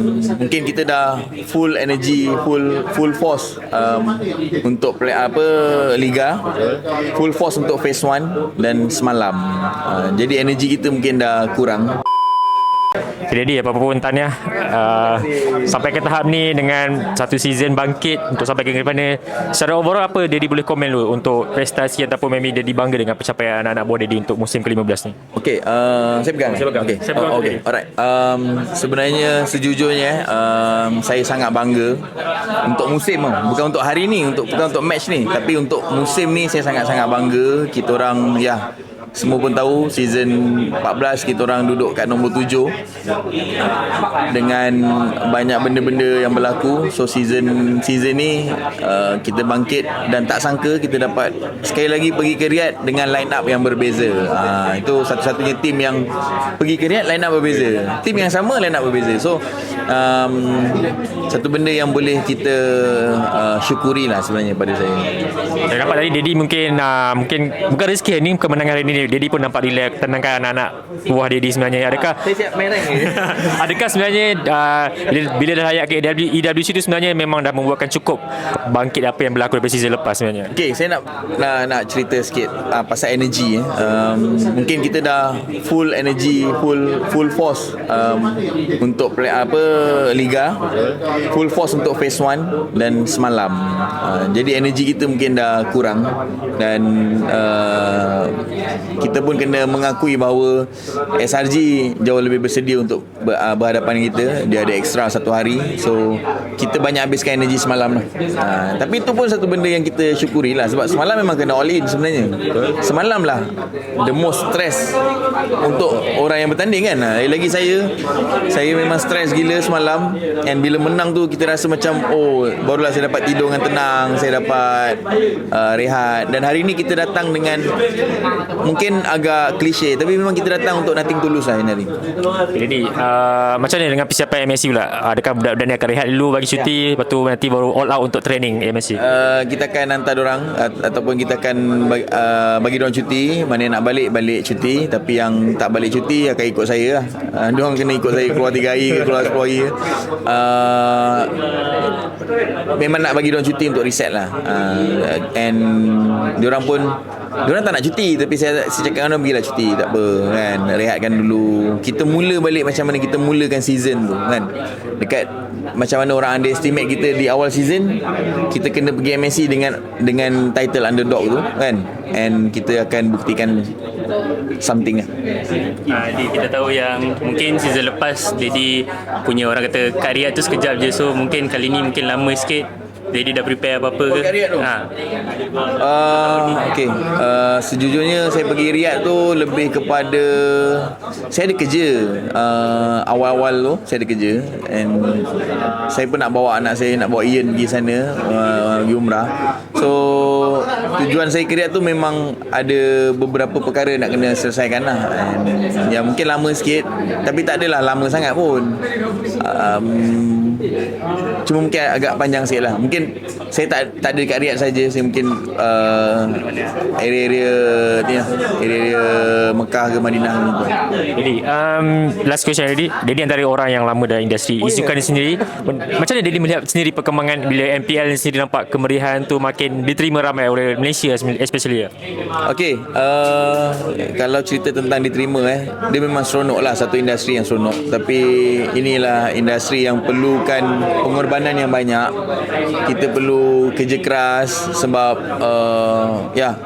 um, mungkin kita dah full energy full full force um, untuk play apa liga. Full force untuk phase 1 dan semalam. Uh, jadi energy kita mungkin dah kurang Jadi apa pun tahniah uh, sampai ke tahap ni dengan satu season bangkit untuk sampai ke mana. Secara overall apa Dedi boleh komen dulu untuk prestasi ataupun maybe Dedi bangga dengan pencapaian anak-anak buah Dedi untuk musim ke-15 ni. Okey, uh, saya pegang. Saya pegang. Okey. Saya pegang Oh, Okey. sendiri. Alright. Um, sebenarnya sejujurnya um, saya sangat bangga untuk musim bukan untuk hari ni, untuk bukan untuk match ni, tapi untuk musim ni saya sangat-sangat bangga. Kita orang ya semua pun tahu season 14 kita orang duduk kat nombor 7 dengan banyak benda-benda yang berlaku. So season season ni uh, kita bangkit dan tak sangka kita dapat sekali lagi pergi ke Riyadh dengan line up yang berbeza. Uh, itu satu-satunya tim yang pergi ke Riyadh line up berbeza. Tim yang sama line up berbeza. So um, satu benda yang boleh kita uh, syukuri lah sebenarnya pada saya. Saya nampak tadi Dedi mungkin uh, mungkin bukan rezeki ni kemenangan hari ni Dedi pun nampak relax tenangkan anak-anak buah Dedi sebenarnya. Adakah saya siap rank Adakah sebenarnya uh, bila, bila dah layak ke E EW, EWC tu sebenarnya memang dah membuatkan cukup bangkit apa yang berlaku daripada season lepas sebenarnya. Okay, saya nak nak, nak cerita sikit uh, pasal energy. Eh. Um, mungkin kita dah full energy, full full force um, untuk play apa liga, full force untuk phase 1 dan semalam. Uh, jadi energy kita mungkin dah kurang dan uh, kita pun kena mengakui bahawa SRG jauh lebih bersedia untuk uh, berhadapan kita. Dia ada extra satu hari. So kita banyak habiskan energy semalam lah. Uh, tapi itu pun satu benda yang kita syukuri lah sebab semalam memang kena all in sebenarnya. Semalam lah the most stress untuk orang yang bertanding kan. Uh, lagi saya saya memang stress gila semalam and bila menang tu kita rasa macam oh barulah saya dapat tidur dengan tenang, saya dapat uh, rehat dan hari ni kita datang dengan mungkin agak klise tapi memang kita datang untuk nothing tulus lah hari ni. Jadi uh, macam mana dengan persiapan MSC pula? Adakah budak-budak ni akan rehat dulu bagi cuti lepas tu nanti baru all out untuk training MSC? Uh, kita akan hantar orang ataupun kita akan bagi, uh, bagi orang cuti mana nak balik balik cuti tapi yang tak balik cuti akan ikut saya lah uh, diorang kena ikut saya keluar 3 hari ke keluar 10 hari uh, memang nak bagi orang cuti untuk reset lah uh, and diorang pun diorang tak nak cuti tapi saya, saya cakap diorang pergilah cuti tak apa kan? Rehatkan dulu. Kita mula balik macam mana kita mulakan season tu kan? Dekat macam mana orang underestimate kita di awal season kita kena pergi MSC dengan dengan title underdog tu kan? And kita akan buktikan something lah. Uh, Dedi kita tahu yang mungkin season lepas Dedi punya orang kata kat Riyadh tu sekejap je. So mungkin kali ni mungkin lama sikit Dedi dah prepare apa-apa ke? Ha. Uh, okay. Uh, sejujurnya saya pergi Riyadh tu lebih kepada saya ada kerja uh, awal-awal tu saya ada kerja and saya pun nak bawa anak saya nak bawa Ian pergi sana uh, pergi umrah so tujuan saya ke Riyadh tu memang ada beberapa perkara nak kena selesaikan lah and, ya mungkin lama sikit tapi tak adalah lama sangat pun um, cuma mungkin agak panjang sikit lah. Mungkin saya tak tak ada dekat Riyadh saja. Saya mungkin uh, area-area ni lah. Area-area Mekah ke Madinah ni pun Jadi um, last question Dedi Dedi antara orang yang lama dalam industri Isukan ni sendiri Macam mana Dedi melihat sendiri perkembangan Bila MPL ni sendiri nampak kemeriahan tu Makin diterima ramai oleh Malaysia especially ya. Okey, uh, kalau cerita tentang diterima eh, dia memang seronok lah. Satu industri yang seronok. Tapi inilah industri yang perlukan pengorbanan yang banyak. Kita perlu kerja keras sebab uh, ya,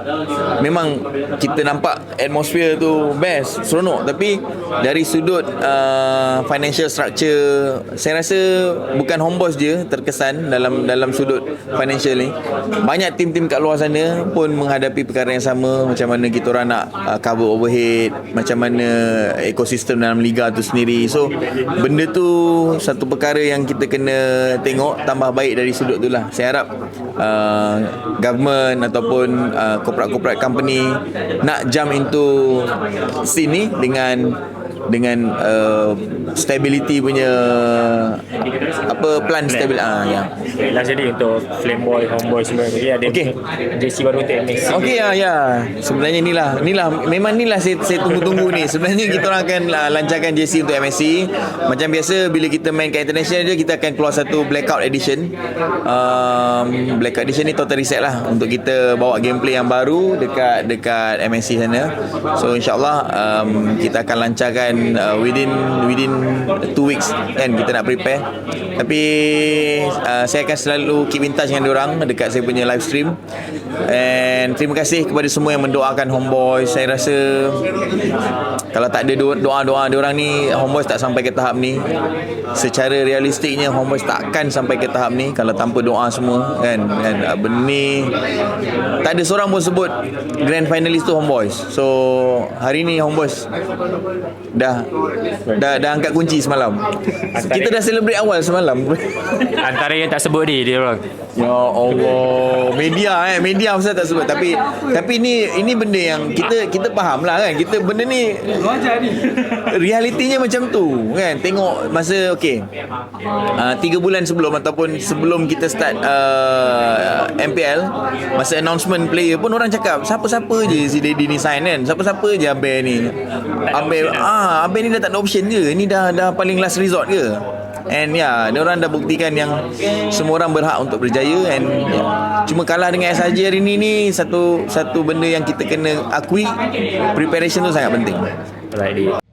memang kita nampak atmosphere tu best, seronok. Tapi dari sudut uh, financial structure, saya rasa bukan homeboss je terkesan dalam dalam sudut financial ni. Banyak tim-tim kat luar sana pun menghadapi perkara yang sama macam mana kita orang nak uh, cover overhead macam mana ekosistem dalam liga tu sendiri so benda tu satu perkara yang kita kena tengok tambah baik dari sudut tu lah. Saya harap uh, government ataupun uh, corporate-corporate company nak jump into scene ni dengan dengan uh, stability punya apa plan stabil ah ya. Last jadi untuk Flameboy, Homeboy semua Jadi ada Okey. JC baru untuk MSC Okey ya ya. Sebenarnya inilah inilah memang inilah saya, saya tunggu-tunggu ni. Sebenarnya kita orang akan uh, lancarkan JC untuk MSC. Macam biasa bila kita main kat international je kita akan keluar satu blackout edition. Um, blackout edition ni total reset lah untuk kita bawa gameplay yang baru dekat dekat MSC sana. So insyaallah um, kita akan lancarkan uh, within within two weeks kan kita nak prepare. Tapi uh, saya akan selalu keep in touch dengan orang dekat saya punya live stream. And terima kasih kepada semua yang mendoakan Homeboy. Saya rasa kalau tak ada do- doa-doa orang ni Homeboys tak sampai ke tahap ni. Secara realistiknya Homeboys takkan sampai ke tahap ni kalau tanpa doa semua kan. Kan uh, ni tak ada seorang pun sebut grand finalist tu Homeboys. So hari ni Homeboys dah dah dah angkat kunci semalam. Kita dah celebrate awal semalam. Antara yang tak sebut ni Dia orang Ya Allah, media eh, media pasal tak sebut tapi tapi ni ini benda yang kita kita faham lah kan. Kita benda ni realitinya macam tu kan. Tengok masa okey. Uh, tiga bulan sebelum ataupun sebelum kita start uh, MPL masa announcement player pun orang cakap siapa-siapa je si Daddy ni sign kan. Siapa-siapa je Abel ni. Abel ah Abel ni dah tak ada option je. Ini dah dah paling last resort ke? And yeah, orang dah buktikan yang semua orang berhak untuk berjaya and yeah. cuma kalah dengan SRJ hari ni ni satu satu benda yang kita kena akui preparation tu sangat penting. Alright